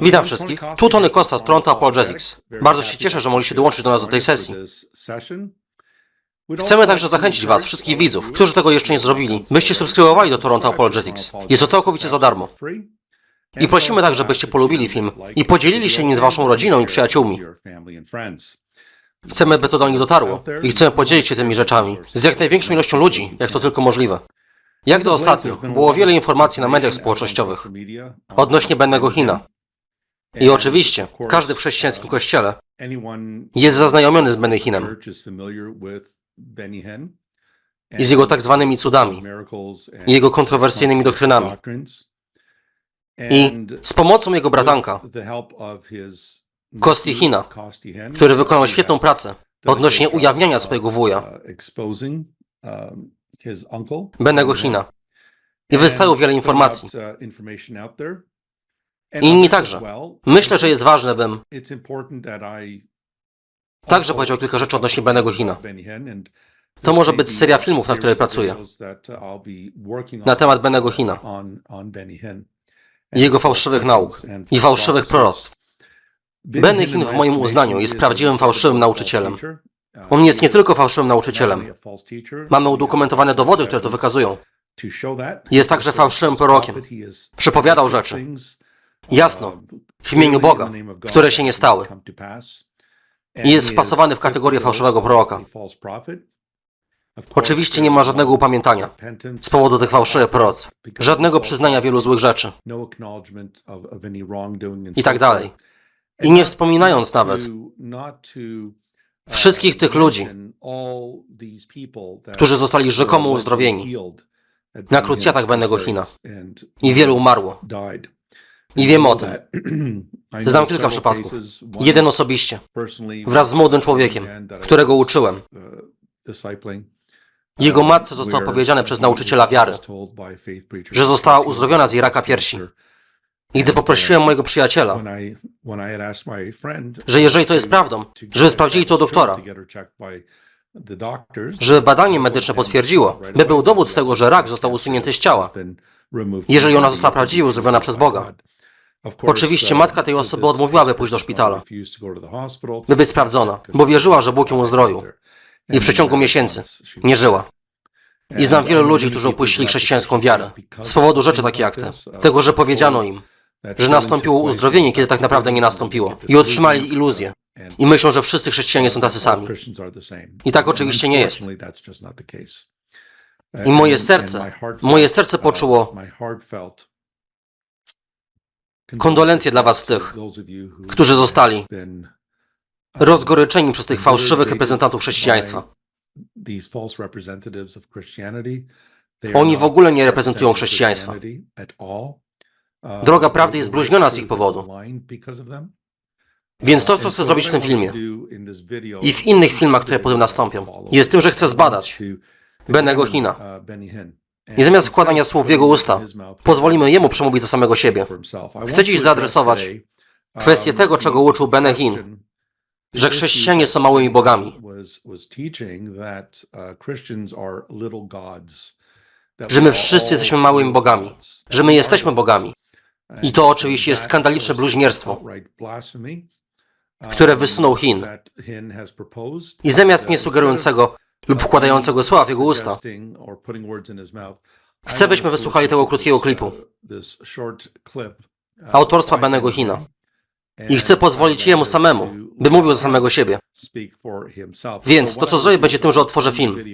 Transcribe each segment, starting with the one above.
Witam wszystkich. Tu Tony Costa z Toronto Apologetics. Bardzo się cieszę, że mogliście dołączyć do nas do tej sesji. Chcemy także zachęcić Was, wszystkich widzów, którzy tego jeszcze nie zrobili, byście subskrybowali do Toronto Apologetics. Jest to całkowicie za darmo. I prosimy także, byście polubili film i podzielili się nim z Waszą rodziną i przyjaciółmi. Chcemy, by to do nich dotarło i chcemy podzielić się tymi rzeczami z jak największą ilością ludzi, jak to tylko możliwe. Jak to ostatnio, było wiele informacji na mediach społecznościowych odnośnie Bennego Hina. I oczywiście, każdy w chrześcijańskim kościele jest zaznajomiony z Benny Hinem i z jego tak zwanymi cudami, i jego kontrowersyjnymi doktrynami. I z pomocą jego bratanka, Kosti Hina, który wykonał świetną pracę odnośnie ujawniania swojego wuja, Bennego Hina. I wystawił wiele informacji. Inni także. Myślę, że jest ważne, bym także powiedział kilka rzeczy odnośnie Bennego Hina. To może być seria filmów, na której pracuję. Na temat Bennego Hina i jego fałszywych nauk i fałszywych proroctw. Benny Hinn w moim uznaniu jest prawdziwym fałszywym nauczycielem. On jest nie tylko fałszywym nauczycielem. Mamy udokumentowane dowody, które to wykazują. Jest także fałszywym prorokiem. Przepowiadał rzeczy. Jasno, w imieniu Boga, które się nie stały. I jest wpasowany w kategorię fałszywego proroka. Oczywiście nie ma żadnego upamiętania z powodu tych fałszywych proroc, żadnego przyznania wielu złych rzeczy i tak dalej. I nie wspominając nawet wszystkich tych ludzi, którzy zostali rzekomo uzdrowieni na krucjatach Bennego Hina i wielu umarło. I wiem o tym. Znam kilka przypadków. Jeden osobiście, wraz z młodym człowiekiem, którego uczyłem. Jego matce zostało powiedziane przez nauczyciela wiary, że została uzdrowiona z jej raka piersi. I gdy poprosiłem mojego przyjaciela, że jeżeli to jest prawdą, żeby sprawdzili to doktora, że badanie medyczne potwierdziło, by był dowód tego, że rak został usunięty z ciała, jeżeli ona została prawdziwie uzdrowiona przez Boga. Oczywiście matka tej osoby odmówiła, by pójść do szpitala, by być sprawdzona, bo wierzyła, że Bóg ją uzdrowił. I w przeciągu miesięcy nie żyła. I znam wielu ludzi, którzy opuścili chrześcijańską wiarę z powodu rzeczy takich jak te. Tego, że powiedziano im, że nastąpiło uzdrowienie, kiedy tak naprawdę nie nastąpiło. I otrzymali iluzję. I myślą, że wszyscy chrześcijanie są tacy sami. I tak oczywiście nie jest. I moje serce, moje serce poczuło kondolencje dla was tych, którzy zostali rozgoryczeni przez tych fałszywych reprezentantów chrześcijaństwa. Oni w ogóle nie reprezentują chrześcijaństwa. Droga prawdy jest bluźniona z ich powodu. Więc to, co chcę zrobić w tym filmie i w innych filmach, które potem nastąpią, jest tym, że chcę zbadać Bennego Hina. I zamiast wkładania słów w jego usta, pozwolimy jemu przemówić do samego siebie. Chcę dziś zaadresować kwestię tego, czego uczył Benny Hinn, że chrześcijanie są małymi bogami, że my wszyscy jesteśmy małymi bogami, że my jesteśmy bogami. I to oczywiście jest skandaliczne bluźnierstwo, które wysunął Hin. I zamiast mnie sugerującego lub wkładającego słowa w jego usta, chcę, byśmy wysłuchali tego krótkiego klipu autorstwa Benego Hina. I chcę pozwolić jemu samemu, by mówił za samego siebie. Więc to, co zrobię, będzie tym, że otworzę film.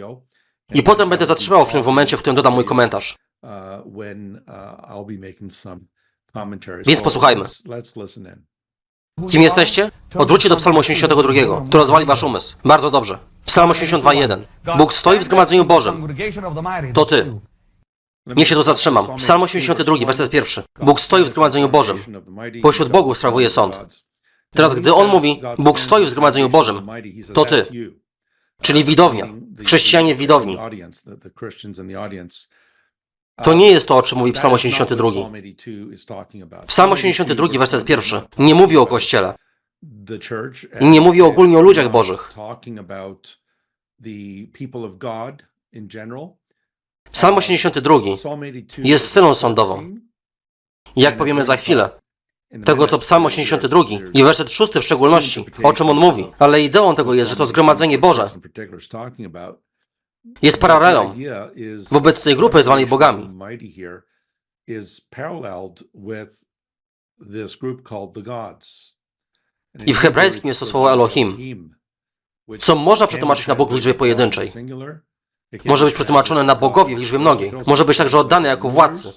I potem będę zatrzymał film w momencie, w którym dodam mój komentarz. Więc posłuchajmy. Kim jesteście? Odwróćcie do Psalmu 82, to rozwali wasz umysł. Bardzo dobrze. Psalm 82.1. Bóg stoi w zgromadzeniu Bożym. To ty. Niech się tu zatrzymam. Psalm 82, werset pierwszy. Bóg stoi w zgromadzeniu Bożym. Pośród bogów sprawuje sąd. Teraz, gdy on mówi, Bóg stoi w zgromadzeniu Bożym, to ty. Czyli widownia. Chrześcijanie w widowni. To nie jest to, o czym mówi Psalm 82. Psalm 82, werset pierwszy, nie mówi o Kościele. Nie mówi ogólnie o ludziach bożych. Psalm 82 jest sceną sądową. Jak powiemy za chwilę, tego to Psalm 82 i werset 6 w szczególności, o czym on mówi. Ale ideą tego jest, że to zgromadzenie Boże jest paralelą wobec tej grupy zwanej bogami. I w hebrajskim jest to słowo Elohim, co można przetłumaczyć na Bóg w liczbie pojedynczej. Może być przetłumaczone na bogowie w liczbie mnogiej. Może być także oddane jako władcy.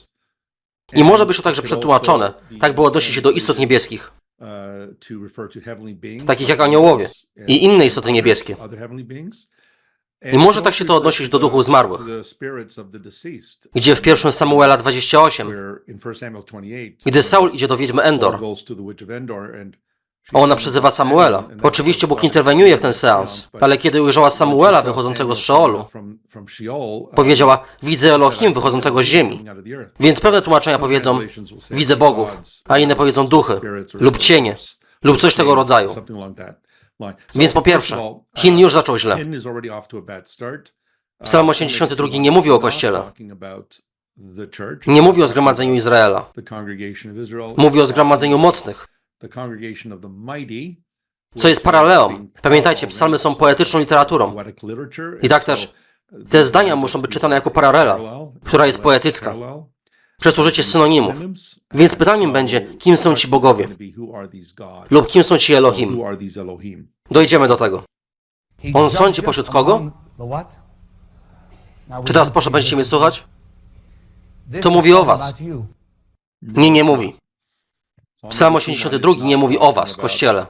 I może być to także przetłumaczone, tak by odnosić się do istot niebieskich, takich jak aniołowie i inne istoty niebieskie. I może tak się to odnosić do duchów zmarłych, Gdzie w 1 Samuela 28, gdy Saul idzie do wiedźmy Endor, a ona przyzywa Samuela. Oczywiście Bóg interweniuje w ten seans, ale kiedy ujrzała Samuela wychodzącego z Szeolu, powiedziała, widzę Elohim wychodzącego z ziemi. Więc pewne tłumaczenia powiedzą, widzę bogów, a inne powiedzą duchy lub cienie, lub coś tego rodzaju. Więc po pierwsze, Chin już zaczął źle. Psalm 82 nie mówi o Kościele. Nie mówi o zgromadzeniu Izraela. Mówi o zgromadzeniu mocnych, co jest paraleą. Pamiętajcie, psalmy są poetyczną literaturą. I tak też te zdania muszą być czytane jako paralela, która jest poetycka, przez użycie synonimów. Więc pytaniem będzie, kim są ci bogowie lub kim są ci Elohim. Dojdziemy do tego. On sądzi pośród kogo? Czy teraz proszę będziecie mnie słuchać? To mówi o was. Nie, nie mówi. Psalm 82 nie mówi o was, Kościele.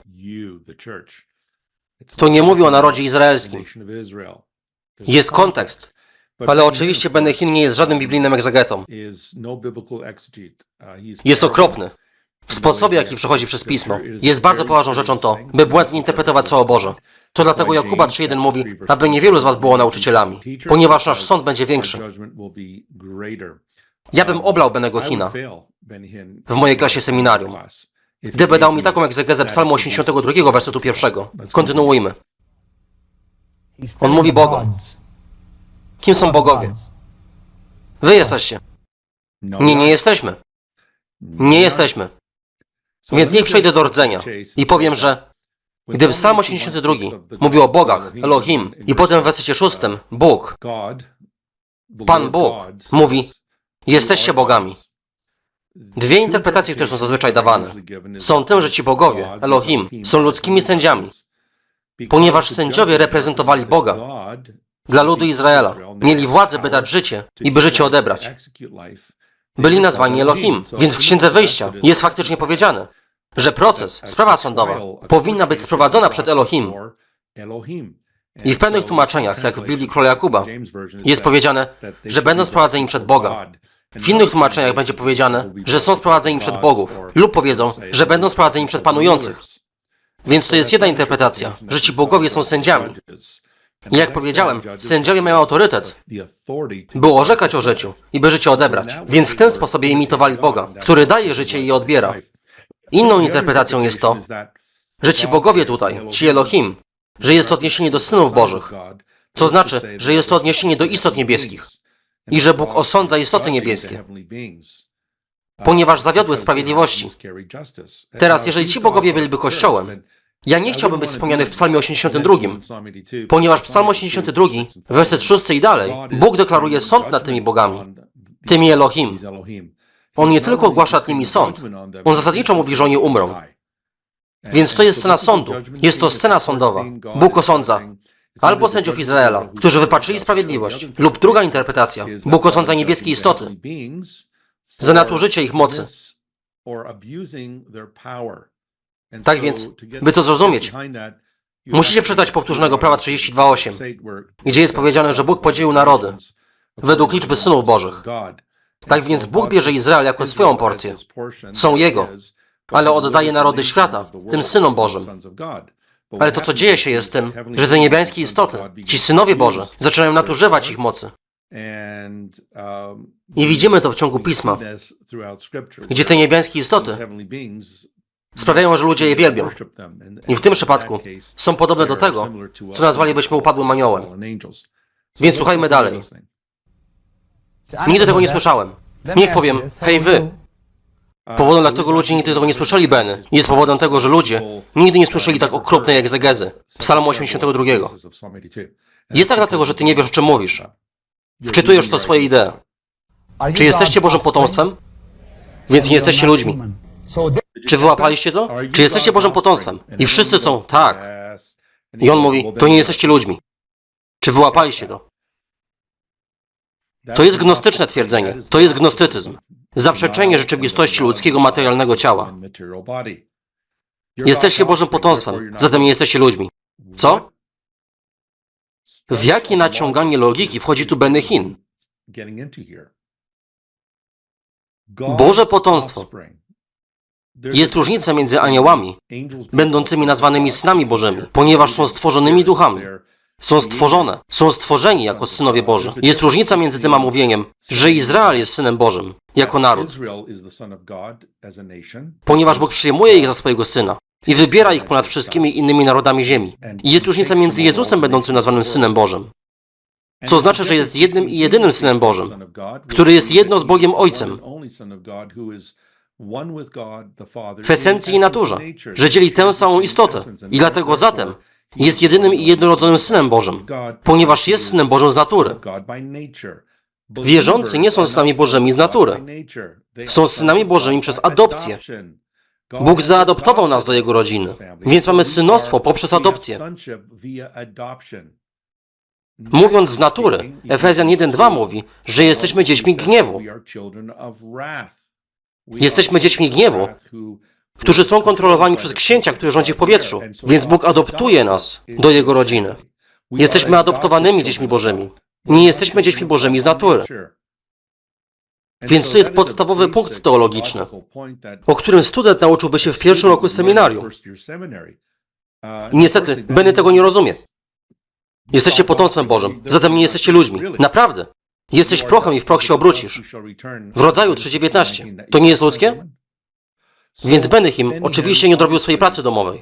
To nie mówi o narodzie izraelskim. Jest kontekst. Ale oczywiście Benechin nie jest żadnym biblijnym egzegetą. Jest okropny. W sposobie, jaki przechodzi przez Pismo. Jest bardzo poważną rzeczą to, by błędnie interpretować Słowo Boże. To dlatego Jakuba 3.1 mówi, aby niewielu z was było nauczycielami, ponieważ nasz sąd będzie większy. Ja bym oblał Benego Hina w mojej klasie seminarium. Gdyby dał mi taką egzegezę psalmu 82, wersetu pierwszego. Kontynuujmy. On mówi Bogom. Kim są bogowie? Wy jesteście. Nie, nie jesteśmy. Nie jesteśmy. Więc niech przejdę do rdzenia i powiem, że gdy Psalm 82 mówi o bogach, Elohim, i potem w wersecie 6 Bóg, Pan Bóg mówi, jesteście bogami. Dwie interpretacje, które są zazwyczaj dawane, są tym, że ci bogowie, Elohim, są ludzkimi sędziami, ponieważ sędziowie reprezentowali Boga dla ludu Izraela. Mieli władzę, by dać życie i by życie odebrać. Byli nazwani Elohim, więc w Księdze Wyjścia jest faktycznie powiedziane, że proces, sprawa sądowa, powinna być sprowadzona przed Elohim. I w pewnych tłumaczeniach, jak w Biblii Króla Jakuba, jest powiedziane, że będą sprowadzeni przed Boga. W innych tłumaczeniach będzie powiedziane, że są sprowadzeni przed bogów, lub powiedzą, że będą sprowadzeni przed panujących. Więc to jest jedna interpretacja, że ci bogowie są sędziami. I jak powiedziałem, sędziowie mają autorytet, by orzekać o życiu i by życie odebrać. Więc w ten sposobie imitowali Boga, który daje życie i odbiera. Inną interpretacją jest to, że ci bogowie tutaj, ci Elohim, że jest to odniesienie do synów Bożych, co znaczy, że jest to odniesienie do istot niebieskich i że Bóg osądza istoty niebieskie, ponieważ zawiodły sprawiedliwości. Teraz, jeżeli ci bogowie byliby Kościołem, ja nie chciałbym być wspomniany w Psalmie 82, ponieważ w Psalm 82, werset 6 i dalej, Bóg deklaruje sąd nad tymi bogami, tymi Elohim. On nie tylko ogłasza nad nimi sąd, on zasadniczo mówi, że oni umrą. Więc to jest scena sądu. Jest to scena sądowa. Bóg osądza albo sędziów Izraela, którzy wypatrzyli sprawiedliwość, lub druga interpretacja. Bóg osądza niebieskie istoty za nadużycie ich mocy. Tak więc, by to zrozumieć, Musicie przeczytać powtórzonego prawa 32.8, gdzie jest powiedziane, że Bóg podzielił narody według liczby synów Bożych. Tak więc Bóg bierze Izrael jako swoją porcję. Są Jego, ale oddaje narody świata tym synom Bożym. Ale to, co dzieje się, jest tym, że te niebiańskie istoty, ci synowie Boże, zaczynają nadużywać ich mocy. I widzimy to w ciągu Pisma, gdzie te niebiańskie istoty sprawiają, że ludzie je wielbią. I w tym przypadku są podobne do tego, co nazwalibyśmy upadłym aniołem. Więc słuchajmy dalej. Nigdy tego nie słyszałem. Niech powiem, hej wy, Powodem, dla którego ludzie nigdy tego nie słyszeli, Benny, jest powodem tego, że ludzie nigdy nie słyszeli tak okropnej egzegezy. Psalmu 82. Jest tak dlatego, że ty nie wiesz, o czym mówisz. Wczytujesz to swoje idee. Czy jesteście Bożym potomstwem? Więc nie jesteście ludźmi. Czy wyłapaliście to? Czy jesteście Bożym potomstwem? I wszyscy są, tak. I on mówi, to nie jesteście ludźmi. Czy wyłapaliście to? To jest gnostyczne twierdzenie. To jest gnostycyzm. Zaprzeczenie rzeczywistości ludzkiego materialnego ciała. Jesteście Bożym potomstwem, zatem nie jesteście ludźmi. Co? W jakie naciąganie logiki wchodzi tu Benny Hinn? Boże potomstwo. Jest różnica między aniołami, będącymi nazwanymi synami Bożymi, ponieważ są stworzonymi duchami. Są stworzone, są stworzeni jako synowie Boży. Jest różnica między tym a mówieniem, że Izrael jest synem Bożym, jako naród, ponieważ Bóg przyjmuje ich za swojego syna i wybiera ich ponad wszystkimi innymi narodami ziemi. I jest różnica między Jezusem będącym nazwanym synem Bożym, co znaczy, że jest jednym i jedynym synem Bożym, który jest jedno z Bogiem Ojcem, w esencji i naturze, że dzieli tę samą istotę. i dlatego zatem jest jedynym i jednorodzonym Synem Bożym, ponieważ jest Synem Bożym z natury. Wierzący nie są synami Bożymi z natury. Są synami Bożymi przez adopcję. Bóg zaadoptował nas do Jego rodziny, więc mamy synostwo poprzez adopcję. Mówiąc z natury, Efezjan 1.2 mówi, że jesteśmy dziećmi gniewu. Jesteśmy dziećmi gniewu, którzy są kontrolowani przez księcia, który rządzi w powietrzu. Więc Bóg adoptuje nas do Jego rodziny. Jesteśmy adoptowanymi dziećmi Bożymi. Nie jesteśmy dziećmi Bożymi z natury. Więc to jest podstawowy punkt teologiczny, o którym student nauczyłby się w pierwszym roku seminarium. Niestety, Benny tego nie rozumie. Jesteście potomstwem Bożym, zatem nie jesteście ludźmi. Naprawdę. Jesteś prochem i w proch się obrócisz. W rodzaju 3.19. To nie jest ludzkie? Więc Benihim oczywiście nie odrobił swojej pracy domowej.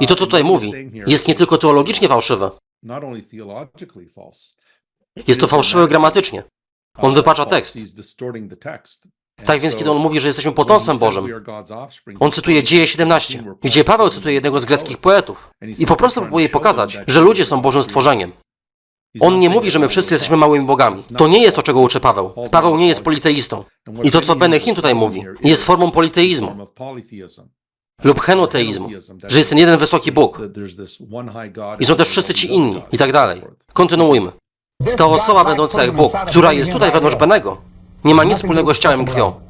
I to, co tutaj mówi, jest nie tylko teologicznie fałszywe, jest to fałszywe gramatycznie. On wypacza tekst. Tak więc, kiedy on mówi, że jesteśmy potomstwem Bożym, on cytuje Dzieje 17, gdzie Paweł cytuje jednego z greckich poetów i po prostu próbuje pokazać, że ludzie są Bożym stworzeniem. On nie mówi, że my wszyscy jesteśmy małymi bogami. To nie jest to, czego uczy Paweł. Paweł nie jest politeistą. I to, co Benechin tutaj mówi, jest formą politeizmu lub henoteizmu, że jest ten jeden wysoki Bóg i są też wszyscy ci inni i tak dalej. Kontynuujmy. Ta osoba będąca jak Bóg, która jest tutaj wewnątrz Benego, nie ma nic wspólnego z ciałem i krwią.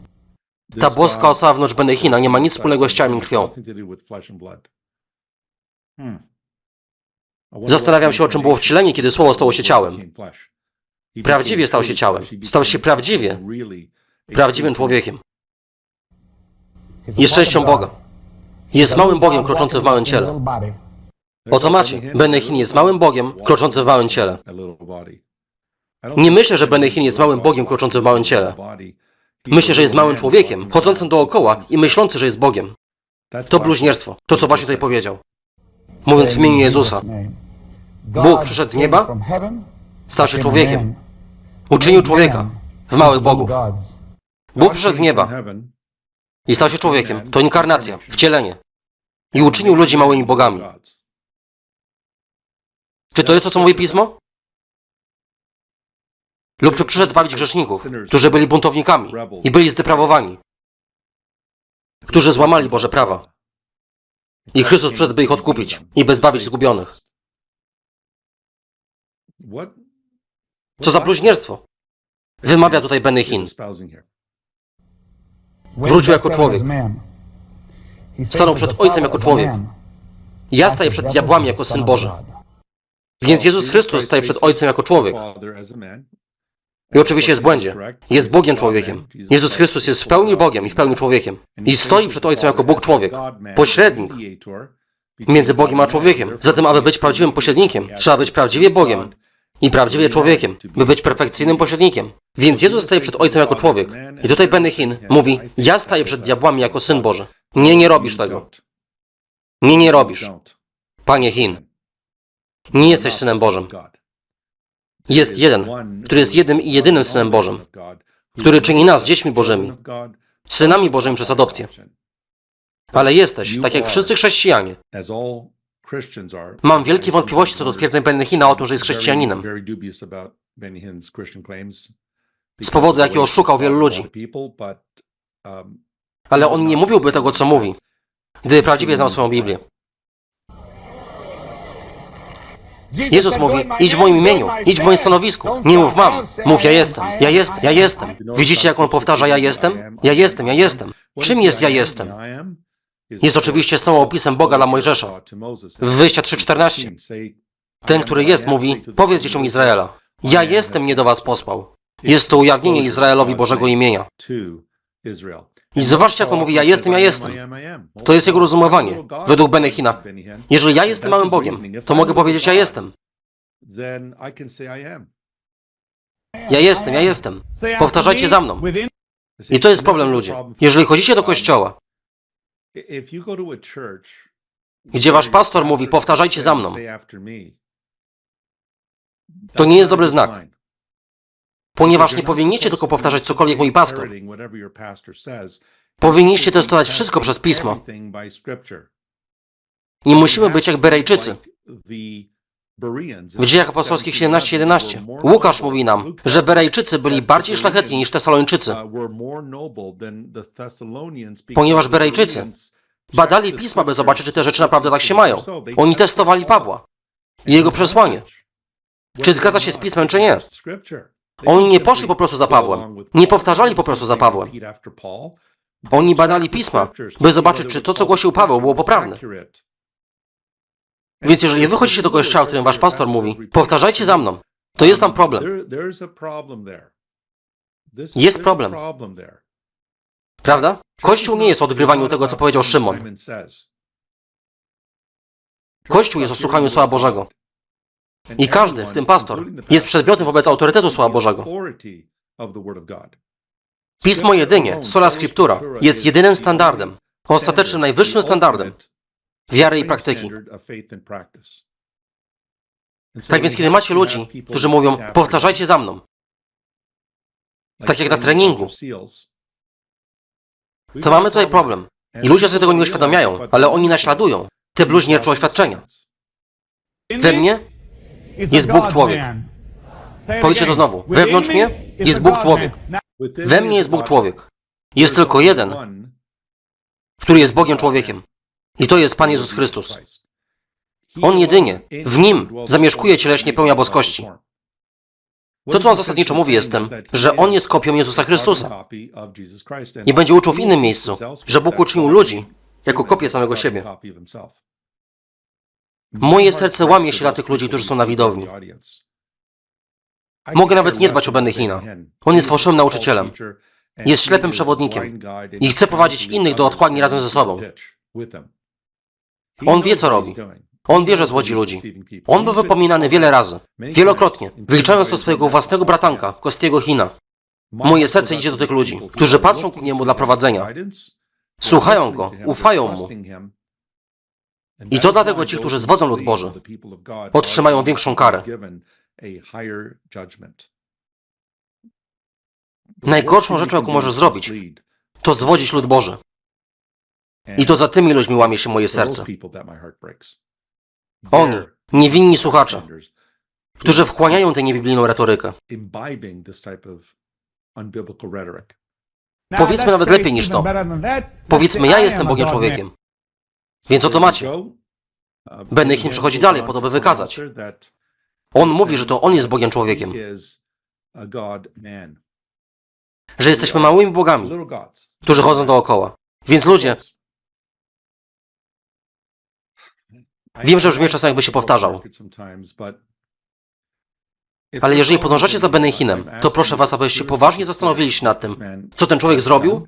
Ta boska osoba wewnątrz Benechina nie ma nic wspólnego z ciałem i krwią. Zastanawiam się, o czym było wcielenie, kiedy Słowo stało się ciałem. Prawdziwie stał się ciałem. Stał się prawdziwie, prawdziwym człowiekiem. Jest częścią Boga. Jest małym Bogiem kroczącym w małym ciele. Oto macie. Benechin jest małym Bogiem kroczącym w małym ciele. Nie myślę, że Benechin jest małym Bogiem kroczącym w małym ciele. Myślę, że jest małym człowiekiem, chodzącym dookoła i myślący, że jest Bogiem. To bluźnierstwo. To, co właśnie tutaj powiedział. Mówiąc w imieniu Jezusa. Bóg przyszedł z nieba, stał się człowiekiem. Uczynił człowieka w małych bogów. Bóg przyszedł z nieba i stał się człowiekiem. To inkarnacja, wcielenie. I uczynił ludzi małymi bogami. Czy to jest to, co mówi Pismo? Lub czy przyszedł zbawić grzeszników, którzy byli buntownikami i byli zdeprawowani, którzy złamali Boże prawa. I Chrystus przyszedł, by ich odkupić i by zbawić zgubionych. Co za bluźnierstwo? Wymawia tutaj Benechin. Wrócił jako człowiek. Stanął przed Ojcem jako człowiek. Ja staję przed diabłami jako Syn Boży. Więc Jezus Chrystus staje przed Ojcem jako człowiek. I oczywiście jest w błędzie. Jest Bogiem człowiekiem. Jezus Chrystus jest w pełni Bogiem i w pełni człowiekiem. I stoi przed Ojcem jako Bóg człowiek. Pośrednik między Bogiem a człowiekiem. Zatem, aby być prawdziwym pośrednikiem, trzeba być prawdziwie Bogiem i prawdziwie człowiekiem, by być perfekcyjnym pośrednikiem. Więc Jezus staje przed Ojcem jako człowiek. I tutaj Benechin mówi, ja staję przed diabłami jako Syn Boży. Nie, nie robisz tego. Nie, nie robisz. Panie Chin, nie jesteś Synem Bożym. Jest jeden, który jest jednym i jedynym Synem Bożym. który czyni nas dziećmi Bożymi, synami Bożymi przez adopcję. Ale jesteś, tak jak wszyscy chrześcijanie. Mam wielkie wątpliwości co do twierdzeń Benny Hina o tym, że jest chrześcijaninem. Z powodu jakiego oszukał wielu ludzi. Ale on nie mówiłby tego, co mówi, gdyby prawdziwie znał swoją Biblię. Jezus mówi, idź w moim imieniu, idź w moim stanowisku. Nie mów mam, mów ja jestem, ja jestem, ja jestem. Widzicie, jak on powtarza ja jestem? Ja jestem, ja jestem. Czym jest ja jestem? Jest oczywiście samoopisem Boga dla Mojżesza. W Wyjścia 3.14 ten, który jest, mówi, powiedz dzieciom Izraela, ja jestem, nie do was posłał. Jest to ujawnienie Izraelowi Bożego imienia. I zobaczcie, jak on mówi, ja jestem, ja jestem. To jest jego rozumowanie, według Benechina. Jeżeli ja jestem małym Bogiem, to mogę powiedzieć, ja jestem. Ja jestem, ja jestem. Powtarzajcie za mną. I to jest problem, ludzie. Jeżeli chodzicie do kościoła, gdzie wasz pastor mówi, powtarzajcie za mną, to nie jest dobry znak. Ponieważ nie powinniście tylko powtarzać cokolwiek mój pastor. Powinniście testować wszystko przez Pismo. Nie musimy być jak Berejczycy. W dziejach apostolskich 17:11 Łukasz mówi nam, że Berejczycy byli bardziej szlachetni niż Tesalończycy, Ponieważ Berejczycy badali pisma, by zobaczyć, czy te rzeczy naprawdę tak się mają. Oni testowali Pawła i jego przesłanie. Czy zgadza się z pismem, czy nie? Oni nie poszli po prostu za Pawłem. Nie powtarzali po prostu za Pawłem. Oni badali pisma, by zobaczyć, czy to, co głosił Paweł, było poprawne. Więc jeżeli wychodzicie do kościoła, w którym wasz pastor mówi, powtarzajcie za mną, to jest tam problem. Jest problem. Prawda? Kościół nie jest o odgrywaniu tego, co powiedział Szymon. Kościół jest o słuchaniu Słowa Bożego. I każdy, w tym pastor, jest przedmiotem wobec autorytetu Słowa Bożego. Pismo jedynie, sola scriptura, jest jedynym standardem, ostatecznym najwyższym standardem wiary i praktyki. Tak więc, kiedy macie ludzi, którzy mówią, powtarzajcie za mną, tak jak na treningu, to mamy tutaj problem. I ludzie sobie tego nie uświadamiają, ale oni naśladują te bluźniercze oświadczenia. We mnie jest Bóg człowiek. Powiedzcie to znowu. Wewnątrz mnie jest Bóg człowiek. We mnie jest Bóg człowiek. Jest tylko jeden, który jest Bogiem człowiekiem. I to jest Pan Jezus Chrystus. On jedynie, w Nim zamieszkuje cieleśnie pełnia boskości. To, co on zasadniczo mówi, jest tym, że On jest kopią Jezusa Chrystusa. I będzie uczył w innym miejscu, że Bóg uczynił ludzi jako kopię samego siebie. Moje serce łamie się dla tych ludzi, którzy są na widowni. Mogę nawet nie dbać o Benny Hina. On jest fałszywym nauczycielem. Jest ślepym przewodnikiem i chce prowadzić innych do otchłani razem ze sobą. On wie, co robi. On wie, że zwodzi ludzi. On był wypominany wiele razy, wielokrotnie, wliczając do swojego własnego bratanka, Kostiego Hina. Moje serce idzie do tych ludzi, którzy patrzą ku niemu dla prowadzenia. Słuchają go, ufają mu. I to dlatego ci, którzy zwodzą lud Boży, otrzymają większą karę. Najgorszą rzeczą, jaką możesz zrobić, To zwodzić lud Boży. I to za tymi ludźmi łamie się moje serce. Oni, niewinni słuchacze, którzy wchłaniają tę niebiblijną retorykę. Powiedzmy nawet lepiej niż to. Powiedzmy, ja jestem Bogiem człowiekiem. Więc oto macie. Benny Hinn przechodzi dalej po to, by wykazać. On mówi, że to On jest Bogiem człowiekiem. Że jesteśmy małymi bogami, którzy chodzą dookoła. Więc ludzie, Wiem, że brzmi czasem jakby się powtarzał. ale jeżeli podążacie za Benny Hinem, to proszę was, abyście poważnie zastanowili się nad tym, co ten człowiek zrobił,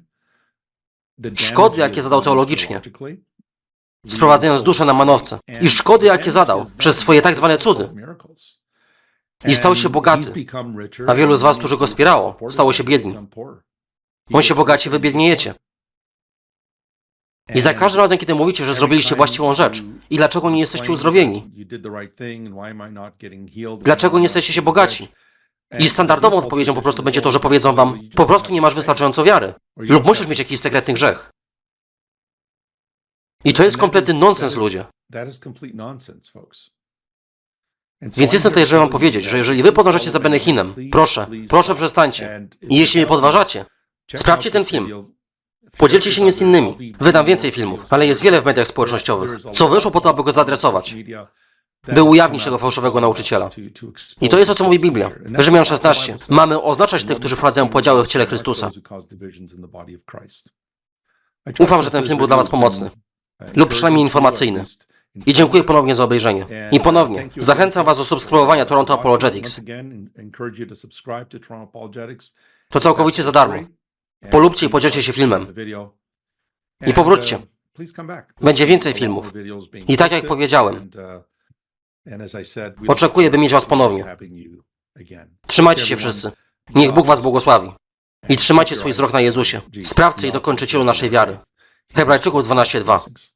szkody, jakie zadał teologicznie, sprowadzając duszę na manowce, i szkody, jakie zadał przez swoje tak zwane cudy. i stał się bogaty, A wielu z was, którzy go wspierało, stało się biedni. On się bogaci, wy biedniejecie. I za każdym razem, kiedy mówicie, że zrobiliście właściwą rzecz, i dlaczego nie jesteście uzdrowieni, dlaczego nie jesteście się bogaci, I standardową odpowiedzią po prostu będzie to, że powiedzą wam, po prostu nie masz wystarczająco wiary. Lub musisz mieć jakiś sekretny grzech. I to jest kompletny nonsens, ludzie. Więc jestem tutaj, żeby wam powiedzieć, że jeżeli wy podążacie za Benehinem, proszę, proszę przestańcie. I jeśli mnie podważacie, sprawdźcie ten film. Podzielcie się nim z innymi. Wydam więcej filmów, ale jest wiele w mediach społecznościowych, co wyszło po to, aby go zaadresować, by ujawnić tego fałszywego nauczyciela. I to jest o co mówi Biblia. Rzymian 16. Mamy oznaczać tych, którzy wprowadzają podziały w ciele Chrystusa. Ufam, że ten film był dla Was pomocny. Lub przynajmniej informacyjny. I dziękuję ponownie za obejrzenie. I ponownie zachęcam Was do subskrybowania Toronto Apologetics. To całkowicie za darmo. Polubcie i podzielcie się filmem. I powróćcie. Będzie więcej filmów. I tak jak powiedziałem, oczekuję, by mieć Was ponownie. Trzymajcie się wszyscy. Niech Bóg Was błogosławi. I trzymajcie swój wzrok na Jezusie, sprawcy i dokończycielu naszej wiary. Hebrajczyków 12:2.